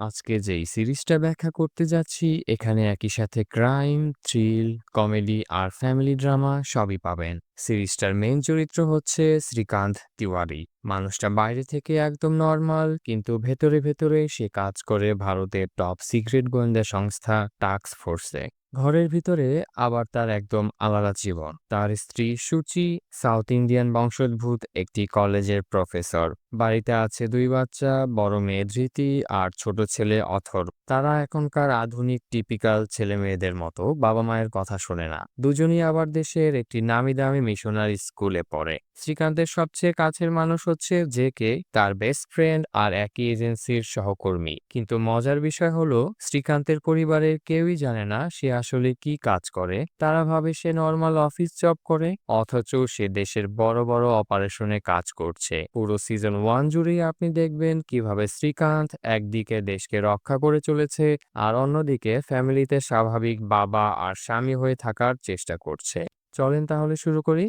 আজকে যেই সিরিজটা ব্যাখ্যা করতে যাচ্ছি এখানে একই সাথে ক্রাইম, থ্রিল, কমেডি আর ফ্যামিলি ড্রামা সবই পাবেন। সিরিজটার মেইন চরিত্র হচ্ছে শ্রীকান্ত তিওয়ারি। মানুষটা বাইরে থেকে একদম নর্মাল কিন্তু ভেতরে ভেতরে সে কাজ করে ভারতের টপ সিক্রেট গোয়েন্দা সংস্থা টাস্ক ফোর্সে। ঘরের ভিতরে আবার তার একদম আলাদা জীবন। তার স্ত্রী সুচি সাউথ ইন্ডিয়ান বংশোদ্ভূত একটি কলেজের প্রফেসর। বাড়িতে আছে দুই বাচ্চা, বড় মেয়ে ধৃতি আর ছোট ছেলে অথর। তারা এখনকার আধুনিক টিপিক্যাল ছেলে মেয়েদের মতো বাবা মায়ের কথা শোনে না। দুজনই আবার দেশের একটি নামি দামি মিশনারি স্কুলে পড়ে। শ্রীকান্তের সবচেয়ে কাছের মানুষ হচ্ছে যে কে, তার বেস্ট ফ্রেন্ড আর একই এজেন্সির সহকর্মী। কিন্তু মজার বিষয় হলো, শ্রীকান্তের পরিবারের কেউই জানে না সে আসলে কি কাজ করে। তারা ভাবে সে নর্মাল অফিস জব করে, অথচ সে দেশের বড় বড় অপারেশনে কাজ করছে। পুরো সিজন ওয়ান জুড়েই আপনি দেখবেন কীভাবে শ্রীকান্ত একদিকে দেশকে রক্ষা করে চলেছে, আর অন্যদিকে ফ্যামিলিতে স্বাভাবিক বাবা আর স্বামী হয়ে থাকার চেষ্টা করছে। চলেন তাহলে শুরু করি।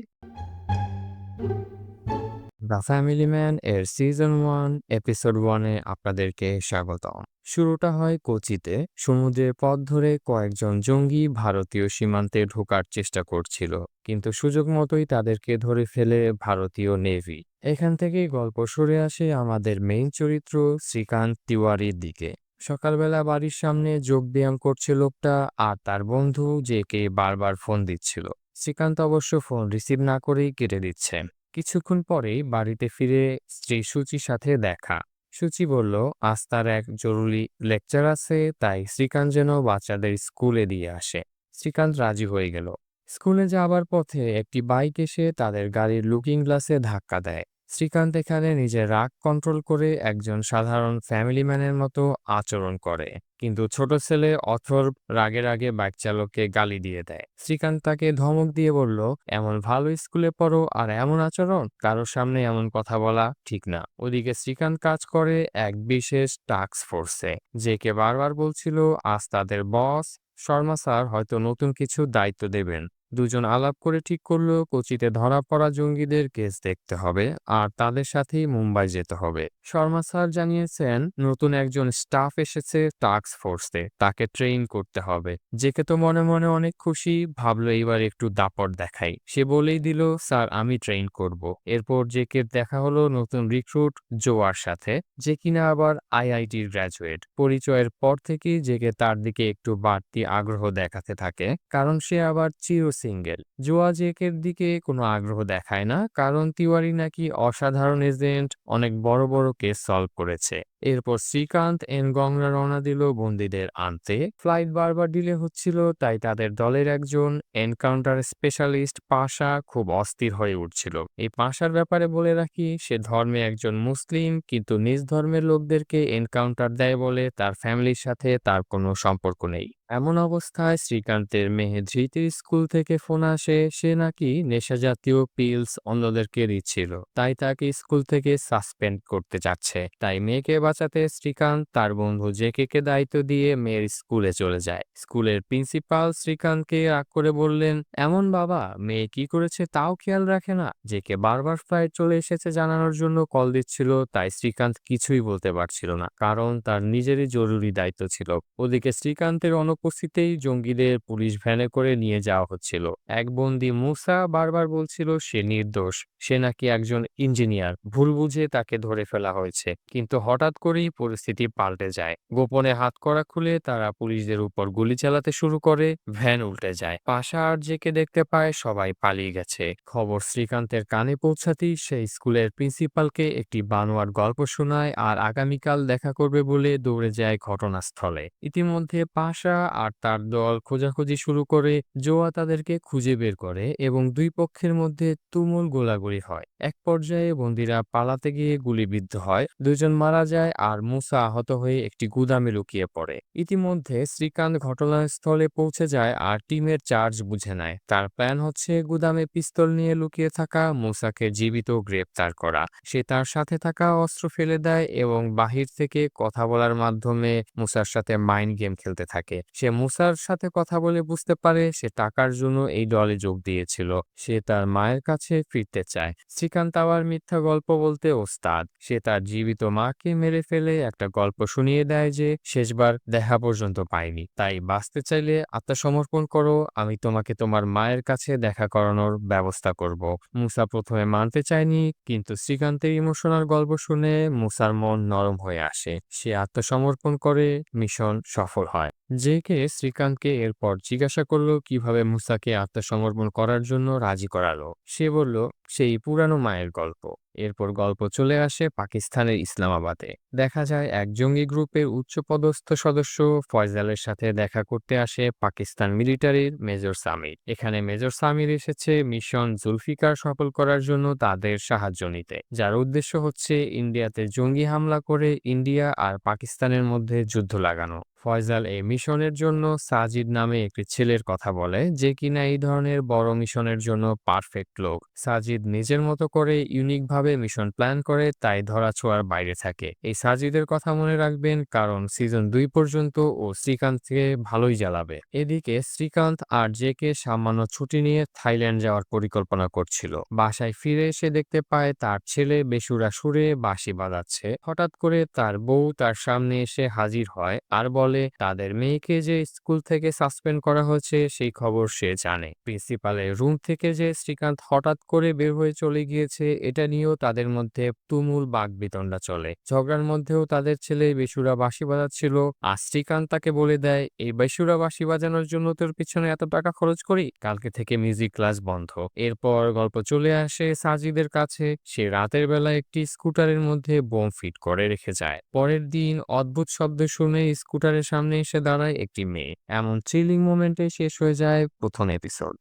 দ্য ফ্যামিলি ম্যান এর সিজন ওয়ান এপিসোড ওয়ানে আপনাদেরকে স্বাগতম। শুরুটা হয় কোচিতে সমুদ্রের পথ ধরে কয়েকজন জঙ্গি ভারতীয় সীমান্তে ঢোকার চেষ্টা করছিল, কিন্তু সুযোগ মতোই তাদেরকে ধরে ফেলে ভারতীয় নেভি এখান থেকেই গল্প সরে আসে আমাদের মেইন চরিত্র শ্রীকান্ত তিওয়ারির দিকে সকালবেলা বাড়ির সামনে যোগ ব্যায়াম করছে লোকটা আর তার বন্ধু যে কে বারবার ফোন দিচ্ছিল শ্রীকান্ত অবশ্য ফোন রিসিভ না করেই কেটে দিচ্ছে। কিছুক্ষণ পরেই বাড়িতে ফিরে স্ত্রী সুচির সাথে দেখা। সুচি বলল, আজ তার এক জরুরি লেকচার আছে, তাই শ্রীকান্ত যেন বাচ্চাদের স্কুলে দিয়ে আসে। শ্রীকান্ত রাজি হয়ে গেল। স্কুলে যাওয়ার পথে একটি বাইক এসে তাদের গাড়ির লুকিং গ্লাসে ধাক্কা দেয়। শ্রীকান্ত এখানে নিজের রাগ কন্ট্রোল করে একজন সাধারণ ফ্যামিলি ম্যানের মতো আচরণ করে। কিন্তু ছোট ছেলে অথর রাগে রাগে বাইক চালককে গালি দিয়ে দেয়। শ্রীকান্ত তাকে ধমক দিয়ে বলল, এমন ভালো স্কুলে পড়ো আর এমন আচরণ? কারোর সামনে এমন কথা বলা ঠিক না। ওদিকে শ্রীকান্ত কাজ করে এক বিশেষ টাস্ক ফোর্সে যে কে বারবার বলছিল, আজ তাদের বস শর্মা স্যার হয়তো নতুন কিছু দায়িত্ব দেবেন। দুজন আলাপ করে ঠিক করল, কোচিতে ধরা পড়া জঙ্গিদের কেস দেখতে হবে আর তাদের সাথেই মুম্বাই যেতে হবে। শর্মা স্যার জানিয়েছেন, নতুন একজন স্টাফ এসেছে টাস্ক ফোর্সে, তাকে ট্রেন করতে হবে। জেকে তো মনে মনে অনেক খুশি, ভাবলো এবার একটু দাপট দেখাই। সে বলেই দিল, স্যার, আমি ট্রেন করব। এরপর জেকের দেখা হলো নতুন রিক্রুট জোয়ার সাথে, যে কিনা আবার আইআইটির গ্র্যাজুয়েট। পরিচয়ের পর থেকেই জেকে তার দিকে একটু বাড়তি আগ্রহ দেখাতে থাকে, কারণ সে আবার চির সিঙ্গেল। জোয়া জেকের দিকে কোনো আগ্রহ দেখায় না, কারণ তিওয়ারি নাকি অসাধারণ এজেন্ট অনেক বড় বড় কেস সলভ করেছে। এরপর শ্রীকান্ত এন গংরা রওনা দিল বন্দীদের আনতে। ফ্লাইট বারবার ডিলে হচ্ছিল, তাই তাদের দলের একজন এনকাউন্টার স্পেশালিস্ট পাশা খুব অস্থির হয়ে উঠছিল। এই পাশার ব্যাপারে বলে রাখি, সে ধর্মে একজন মুসলিম, কিন্তু নিজ ধর্মের লোকদেরকে এনকাউন্টার দেয় বলে তার ফ্যামিলির সাথে তার কোনো সম্পর্ক নেই। এমন অবস্থায় শ্রীকান্তের মেয়ে ধৃতির স্কুল থেকে ফোন আসে, সে নাকি নেশা জাতীয় পিলস অন্যদেরকে দিচ্ছিল, তাই তাকে স্কুল থেকে সাসপেন্ড করতে যাচ্ছে। তাই মেয়েকে বাঁচাতে শ্রীকান্ত তার বন্ধু জেকে দায়িত্ব দিয়ে মেয়ের স্কুলে চলে যায়। স্কুলের প্রিন্সিপাল শ্রীকান্তকে রাগ করে বললেন, এমন বাবা, মেয়ে কি করেছে তাও খেয়াল রাখে না। জেকে বারবার ফ্লাইট চলে এসেছে জানানোর জন্য কল দিচ্ছিল, তাই শ্রীকান্ত কিছুই বলতে পারছিল না, কারণ তার নিজেরই জরুরি দায়িত্ব ছিল। ওদিকে শ্রীকান্তের অনুপস্থিতিতেই জঙ্গিদের পুলিশ ভ্যানে করে নিয়ে যাওয়া হচ্ছিল। এক বন্দি মুসা বারবার বলছিল, সে নির্দোষ, সে নাকি একজন ইঞ্জিনিয়ার, ভুল বুঝে তাকে ধরে ফেলা হয়েছে। কিন্তু হঠাৎ করেই পরিস্থিতি পাল্টে যায়। গোপনে হাত করা খুলে তারা পুলিশদের উপর গুলি চালাতে শুরু করে, ভ্যান উল্টে যায়। পাশা আর জেকে দেখতে পায়, সবাই পালিয়ে গেছে। খবর শ্রীকান্তের কানে পৌঁছাতেই সে স্কুলের প্রিন্সিপালকে একটি বানোয়ার গল্প শোনায় আর আগামীকাল দেখা করবে বলে দৌড়ে যায় ঘটনাস্থলে। ইতিমধ্যে পাশা আর তার দল খোঁজাখুঁজি শুরু করে, জোয়া তাদেরকে খুঁজে বের করে এবং দুই পক্ষের মধ্যে তুমুল গোলাগুলি হয়। এক পর্যায়ে বন্দীরা পালাতে গিয়ে গুলিবিদ্ধ হয়, দুজন মারা যায় আর মুসা আহত হয়ে একটি গুদামে লুকিয়ে পড়ে। ইতিমধ্যে শ্রীকান্ত ঘটনাস্থলে পৌঁছে যায় আর টিমের চার্জ বুঝে নেয়। তার প্ল্যান হচ্ছে গুদামে পিস্তল নিয়ে লুকিয়ে থাকা, মুসাকে জীবিত গ্রেপ্তার করা। সে তার সাথে থাকা অস্ত্র ফেলে দেয় এবং বাহির থেকে কথা বলার মাধ্যমে মুসার সাথে মাইন্ড গেম খেলতে থাকে। সে মুসার সাথে কথা বলে বুঝতে পারে সে টাকার জন্য এই দলে যোগ দিয়েছিল। সে তার মায়ের কাছে ফিরতে চায়। শ্রীকান্ত আবার মিথ্যা গল্প বলতে ওস্তাদ। সে তার জীবিত মাকে মেরে মেরে ফেলে একটা গল্প শুনিয়ে দেয় যে, শেষবার দেখা পর্যন্ত পাইনি। তাই বাঁচতে চাইলে আত্মসমর্পণ করো। আমি তোমাকে তোমার মায়ের কাছে দেখা করানোর ব্যবস্থা করব। মুসা প্রথমে মানতে চায়নি, কিন্তু শ্রীকান্তের ইমোশনাল গল্প শুনে মুসার মন নরম হয়ে আসে। সে আত্মসমর্পণ করে, মিশন সফল হয়। জেকে শ্রীকান্তকে এরপর জিজ্ঞাসা করল কীভাবে মুসাকে আত্মসমর্পণ করার জন্য রাজি করালো। সে বলল, সেই পুরানো মায়ের গল্প। এরপর গল্প চলে আসে পাকিস্তানের ইসলামাবাদে। দেখা যায় এক জঙ্গি গ্রুপের উচ্চপদস্থ সদস্য ফয়জালের সাথে দেখা করতে আসে পাকিস্তান মিলিটারির মেজর সামির। এখানে মেজর সামির এসেছে মিশন জুলফিকার সফল করার জন্য তাদের সাহায্য নিতে, যার উদ্দেশ্য হচ্ছে ইন্ডিয়াতে জঙ্গি হামলা করে ইন্ডিয়া আর পাকিস্তানের মধ্যে যুদ্ধ লাগানো। ফয়জাল এই মিশনের জন্য সাজিদ নামে একটি ছেলের কথা বলে যে কিনা এই ধরনের বড় মিশনের জন্য পারফেক্ট লোক। সাজিদ নিজের মতো করে ইউনিকভাবে মিশন প্ল্যান করে, তাই ধরা ছোঁয়ার বাইরে থাকে। এই সাজিদের কথা মনে রাখবেন কারণ সিজন দুই পর্যন্ত ও শ্রীকান্তকে ভালোই জ্বালাবে। এদিকে শ্রীকান্ত আর জেকে সামান্য ছুটি নিয়ে থাইল্যান্ড যাওয়ার পরিকল্পনা করছিল। বাসায় ফিরে এসে দেখতে পায় তার ছেলে বেসুরা সুরে বাঁশি বাজাচ্ছে। হঠাৎ করে তার বউ তার সামনে এসে হাজির হয় আর বলে তাদের মেয়েকে যে স্কুল থেকে সাসপেন্ড করা হয়েছে, সেই খবর সে জানে। প্রিন্সিপালের রুম থেকে যে শ্রীকান্ত হঠাৎ করে বের হয়ে চলে গিয়েছে, এটা নিয়েও তাদের মধ্যে তুমুল বাগবিতণ্ডা চলে। ঝগড়ার মধ্যেও তাদের ছেলে বেসুরা বাঁশি বাজাচ্ছিল। আর শ্রীকান্ত তাকে বলে দেয়, এই বেসুরা বাঁশি বাজানোর জন্য তোর পিছনে এত টাকা খরচ করি? কালকে থেকে মিউজিক ক্লাস বন্ধ। এরপর গল্প চলে আসে সাজিদের কাছে। সে রাতের বেলা একটি স্কুটারের মধ্যে বোম ফিট করে রেখে যায়। পরের দিন অদ্ভুত শব্দ শুনে স্কুটারের সামনে এসে দাঁড়ায় একটি মেয়ে। এমন চিলিং মোমেন্টে শেষ হয়ে যায় প্রথম এপিসোড